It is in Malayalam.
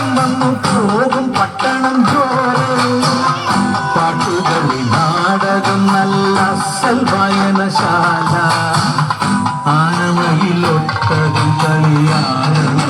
കാലം വന്നു പോകും പട്ടണം ജോലി പാട്ടുകളി നാടകം നല്ല അസൽ വായനശാല. ആനമയിലൊട്ടതും കളിയാടണം